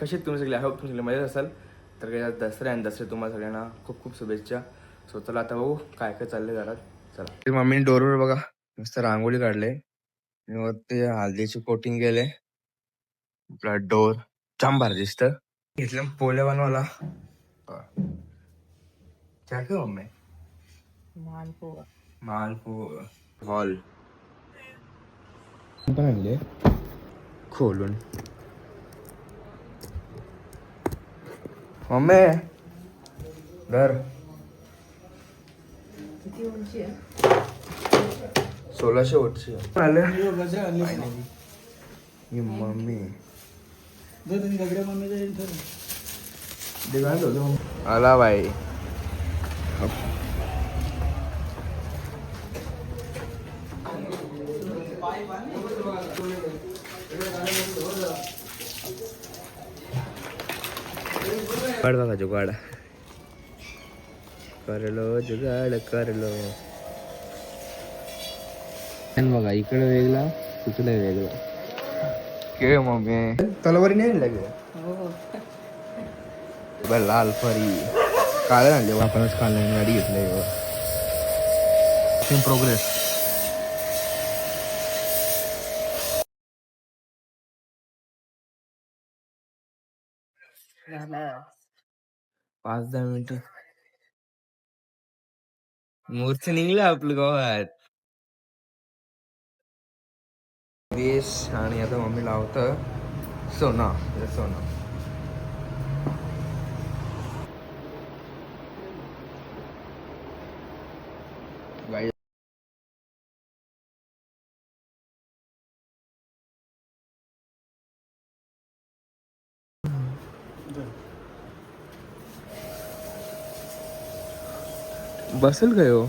कसे आहेत तुम्ही सगळे? आय होप तुम्ही सगळे मजेत असाल. तर काय आज दसरा आणि दसरे तुम्हाला सगळ्यांना खूप खूप शुभेच्छा. सो चला आता बघू काय काय चाललंय घरात. चला. मम्मीने डोरवर बघा मस्त रांगोळी काढले. ते हळदीची कोटिंग केले. आपला डोर जाम भारी दिसत. घेतलं पोल्या बनवाला काय काय मम्मी? हॉल. पण आणले. खोलून. मम्मी। घर सोळाशे वर्षी आले ही। मम्मी। आला बाई जुगाड बघा जुगाड करलो जुगाड करलो बघा इकडे वेगळा तिकडे वेगळा के मम्मी तलवारी नाही लागे हो बरं लाल फरी काळे आणले आपणच काल नवीन गाडी घेतली इन प्रोग्रेस झाला पाच दहा मिनिट. मोर्च निघलं आपलं गावात. देश आणि आता मम्मी लावत सोना सोना. बसेल काय हो?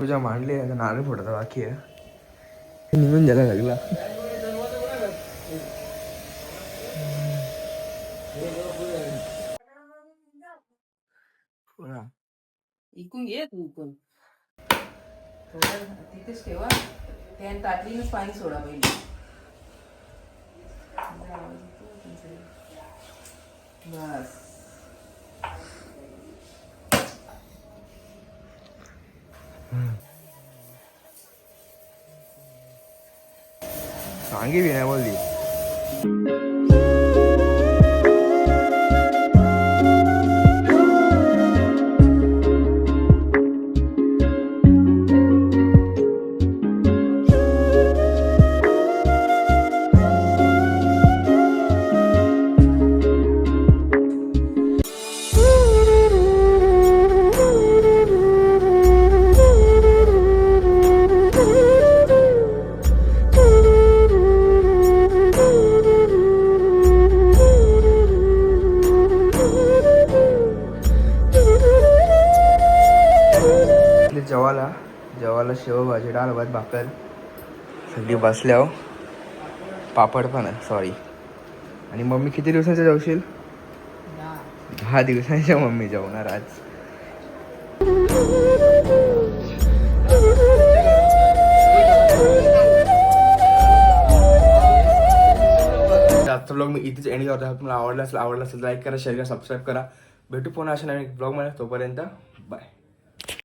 तुझ्या मांडली आहे नारळ फोडायचा बाकी आहे. निघून जायला लागला. इकून घे तू इकून. थोडं तिथेच ठेवा. त्या ताटलीनच पाणी सोडा पहिले. बस. 三个月来我的 जेवाला जेवाला शेव भाजी डाळ भात भाकर सगळी बसल्यावर पापड पण आहे सॉरी आणि मम्मी किती दिवसाच्या जाऊशील दहा. दिवसांच्या मम्मी जेवणार आज. आजचा ब्लॉग मी इथेच एंड करतो तुम्हाला आवडला असेल आवडला असेल लाईक करा शेअर करा सबस्क्राईब करा. भेटू पुन्हा अशा नवीन ब्लॉग मला तोपर्यंत